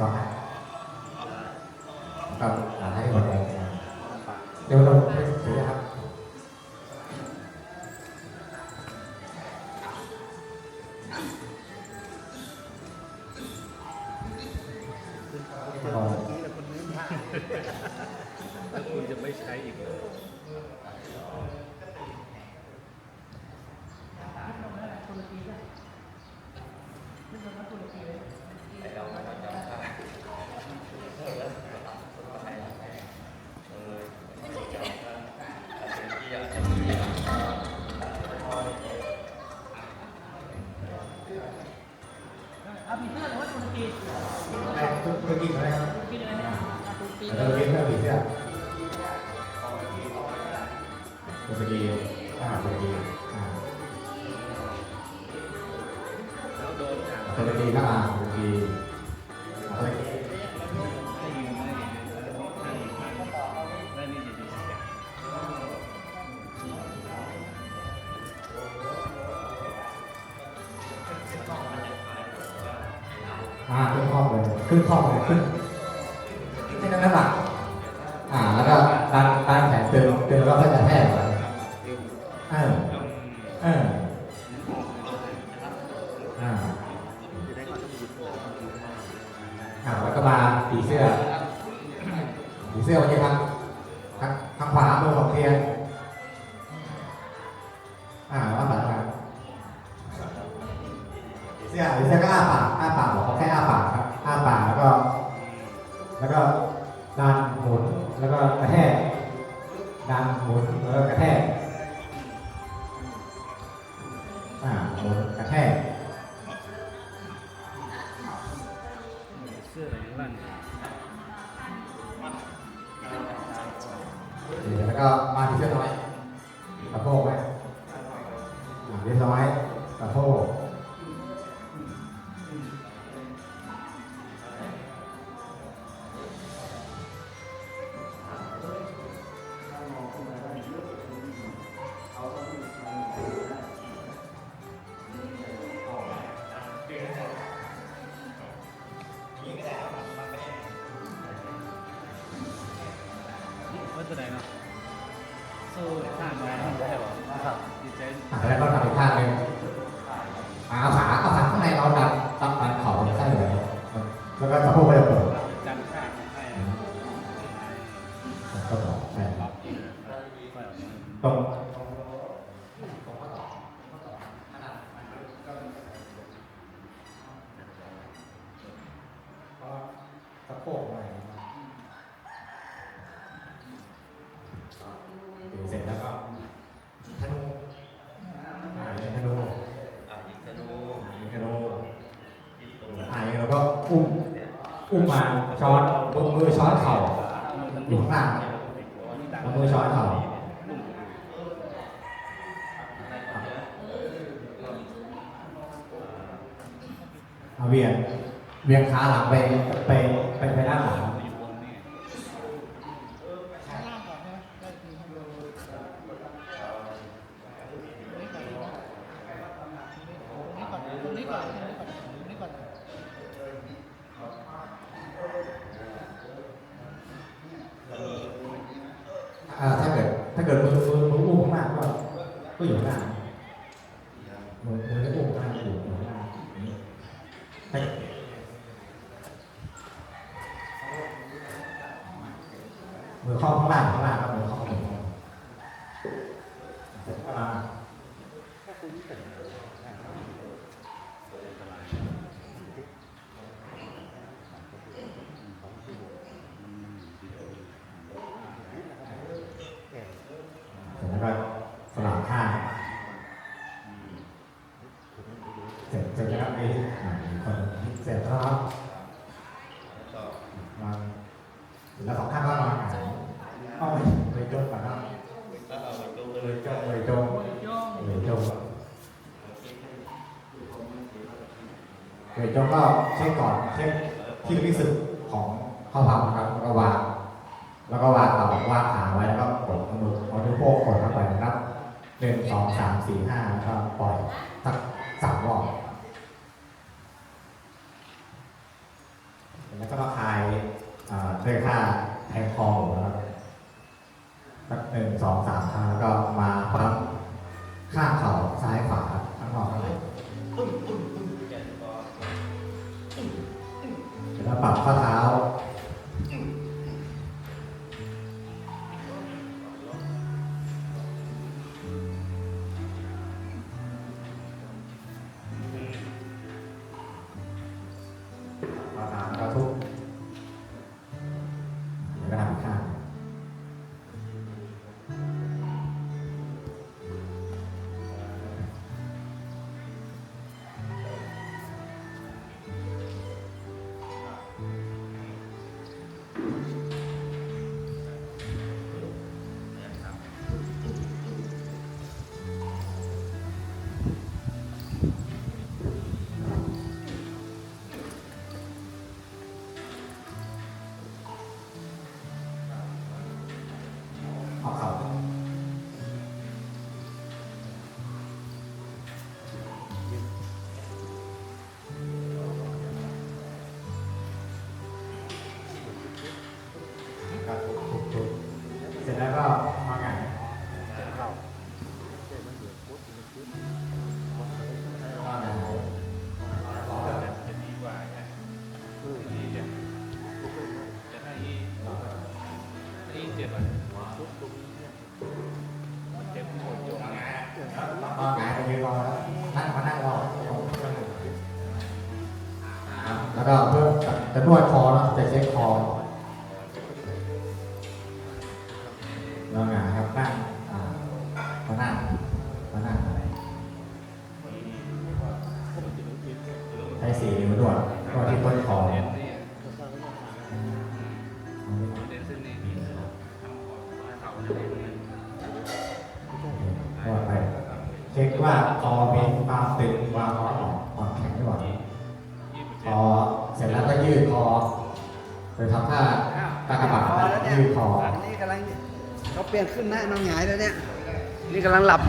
ต่อไปครับอ่าให้คนแรกครับเดี๋ยวเราไปถือนะครับคุณจะไม่ใช้อีกเลย สื้อหรือว่าตุรกีได้ตุรกีมาแล้วครับตุรกีเลยนะเอาตุรกีตุรกีก็ผีเสื้อตุรกีอ่าตุรกีอ่าแล้วโดนจับตุรกีก็อ่าตุรกีอ่ อ่าขึ้นครอบเลยขึ้นครอบเลยขึ้นขึ้นน้ำหนักอ่าแล้วก็ดันดันแขนตึงตึงแล้วก็จะแทกไปเออเอออ่าอ่าแล้วก็มาผีเสื้อผีเสื้อวันนี้ทาง เสื้อผีเสื้อก็อ้าปากอ้าปากบอกเขาแค่อ้าปากครับอ้าปากแล้วก็ แล้วก็ดันหมุนแล้วก็กระแทกดันหมุนแล้วก็กระแทกอ่าหมุนกระแทกเสื้อลั่นแล้วก็มาที่เสื้อน้อยสะโพกไหมอ่เรียบร้อย แล้วก็ทำอีกท่าหนึ่งอ่าเอาขาเอาขาข้างในเราดันตับดันเข่าใช่เลยแล้วก็สะโพกไปเปิดจันข้างให้ก็ต่อใช่ปรับอีกค่อยออกมาตรงสะโพกอะไรเสร็จแล้วก็ธนูอ่าธนู อะยิงธนู ยิงธนูอ่าแล้วก็อุ้ม อุ้มมาช้อนบนมือช้อนเข่าอยู่ข้างล่างมือช้อนเข่าเอาเวียงเวียงขาหลังไปไปไปไปด้านหลังอยู่บนนี่ข้างล่างก่อนใช่ไหมได้ทีข้างบนนี่ก่อนนี่ก่อนตรงนี้ก่อนตรงนี้ก่อนตรงนี้ก่อน อ่าถ้าเกิดถ้าเกิดมือมือมืออุ้มมากก็ก็อยู่ข้างหน้ามือมือจะอุ้มมากอยู่อยู่ข้างหน้าอย่างนี้ถ้มือข้อข้างล่างข้างล่างครับมือข้อมือข้างล่างเสร็จก็มาเสร็จแล้วก็สลับข้างเสร็จเสร็จแล้วไอ้อ่าอีกคนเสร็จแล้วครับ แล้วก็ วาง แล้วสองข้างก็วางหงายเอาไปจมก่อนครับก็เอาไปดูเลยจมเลยจมย่องเลยจมเลยจมก็เช็คก่อนเช็คที่รู้สึกของข้อพับนะครับแล้วก็วางแล้วก็วางเอาวางขาไว้แล้วก็กดมือเอานิ้วโป้งกดเข้าไปนะครับหนึ่งสองสามสี่ห้าแล้วก็ปล่อยสักสามรอบแล้วก็มา ด้วยค่าแทงคอผมนะครับสักหนึ่งสองสามครั้งแล้วก็มาปั๊มข้างเข่าซ้ายขวาทั้งนอกทั้งในตุ้มตุ้มตุ้มแกนก็แล้วปรับข้อเท้า เพื่อจะนวดคอนอะจะเช็คคอแล้วไงายครับนั่งอ่ามานั่งมานั่งอะไรใช้สีนิ้วนวดนวดที่ต้นคอเช็คว่าคอมีความตึงความร้อนออกความแข็งหรือเปล่าคอ สร็จแล้วก็ยืดคอโดยทำท่าตากระบาดพอแล้วเนี่ยยืดคอ อันนี้กำลังเขาเปลี่ยนขึ้นหน้าน้องหงายแล้วเนี่ย นี่กำลังหลับอยู่